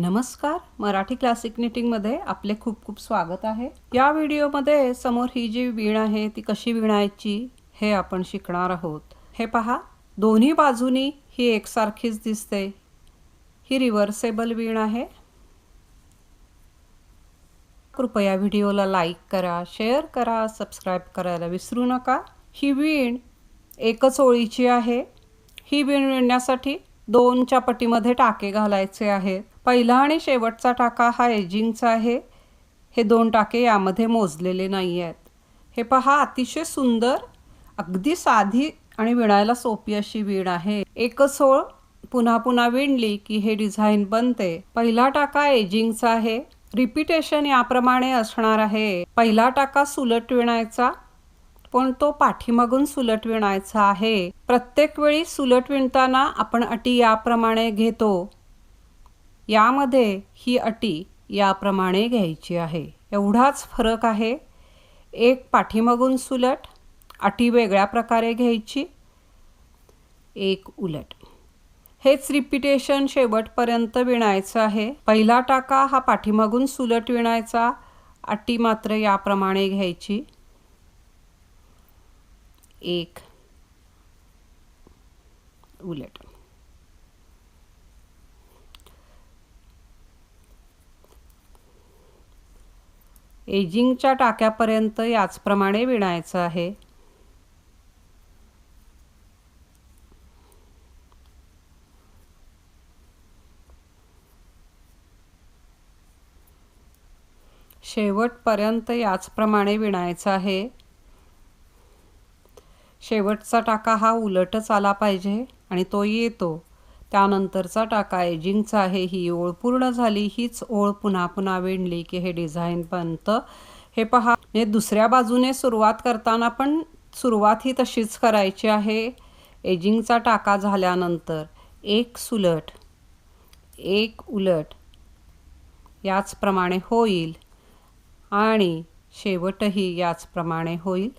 नमस्कार. मराठी क्लासिक निटिंगमध्ये आपले खूप खूप स्वागत आहे. या व्हिडिओमध्ये समोर ही जी वीण आहे ती कशी विणायची हे आपण शिकणार आहोत. हे पहा दोन्ही बाजूनी ही एकसारखीच दिसते. ही रिव्हर्सेबल वीण आहे. कृपया व्हिडिओला लाईक करा शेअर करा सबस्क्राईब करायला विसरू नका. ही वीण एकच ओळीची आहे. ही वीण विणण्यासाठी दोनच्या पटीमध्ये टाके घालायचे आहेत. पहिला आणि शेवटचा टाका हा एजिंगचा आहे. हे दोन टाके यामध्ये मोजलेले नाही आहेत. हे पहा अतिशय सुंदर अगदी साधी आणि विणायला सोपी अशी वीण आहे. एकच होळ पुन्हा पुन्हा विणली की हे डिझाईन बनते. पहिला टाका एजिंगचा आहे. रिपिटेशन याप्रमाणे असणार आहे. पहिला टाका सुलट विणायचा पण तो पाठीमागून सुलट विणायचा आहे. प्रत्येक वेळी सुलट विणताना आपण अटी याप्रमाणे घेतो. यामध्ये ही अटी याप्रमाणे घ्यायची आहे. एवढाच फरक आहे. एक पाठीमागून सुलट अटी वेगळ्या प्रकारे घ्यायची. एक उलट. हेच रिपिटेशन शेवटपर्यंत विणायचं आहे. पहिला टाका हा पाठीमागून सुलट विणायचा. अटी मात्र याप्रमाणे घ्यायची. एक उलट. एजिंगच्या टाक्यापर्यंत याचप्रमाणे विणायचं आहे. शेवटपर्यंत याचप्रमाणे विणायचं आहे. शेवटचा टाका हा उलटच आला पाहिजे आणि तो येतो. त्यानंतरचा टाका एजिंगचा आहे. ही ओळ पूर्ण झाली. हीच ओळ पुन्हा पुन्हा विणली की हे डिझाईन बनतं हे पहा. हे दुसऱ्या बाजूने सुरुवात करताना पण सुरुवात ही तशीच करायची आहे. एजिंगचा टाका झाल्यानंतर एक सुलट एक उलट याचप्रमाणे होईल. आणि शेवटही याचप्रमाणे होईल.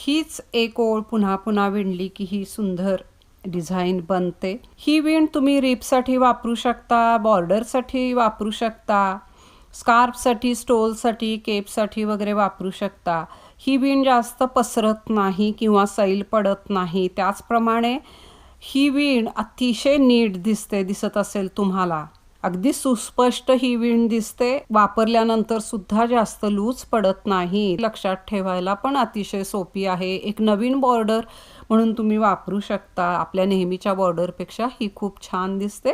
हीच एक ओळ पुन्हा पुन्हा विणली की ही सुंदर डिझाईन बनते. ही विण तुम्ही रिपसाठी वापरू शकता बॉर्डरसाठी वापरू शकता स्कार्फसाठी स्टोलसाठी केपसाठी वगैरे वापरू शकता. ही विण जास्त पसरत नाही किंवा सैल पडत नाही. त्याचप्रमाणे ही विण अतिशय नीट दिसते दिसत असेल तुम्हाला. अगदी सुस्पष्ट ही विण दिसते. वापरल्यानंतर सुद्धा जास्त लूज पडत नाही. लक्षात ठेवायला पण अतिशय सोपी आहे. एक नवीन बॉर्डर म्हणून तुम्ही वापरू शकता. आपल्या नेहमीच्या बॉर्डरपेक्षा ही खूप छान दिसते.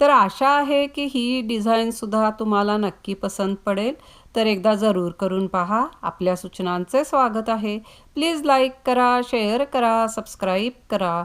तर आशा आहे की ही डिझाईनसुद्धा तुम्हाला नक्की पसंत पडेल. तर एकदा जरूर करून पहा. आपल्या सूचनांचे स्वागत आहे. प्लीज लाईक करा शेअर करा सबस्क्राईब करा.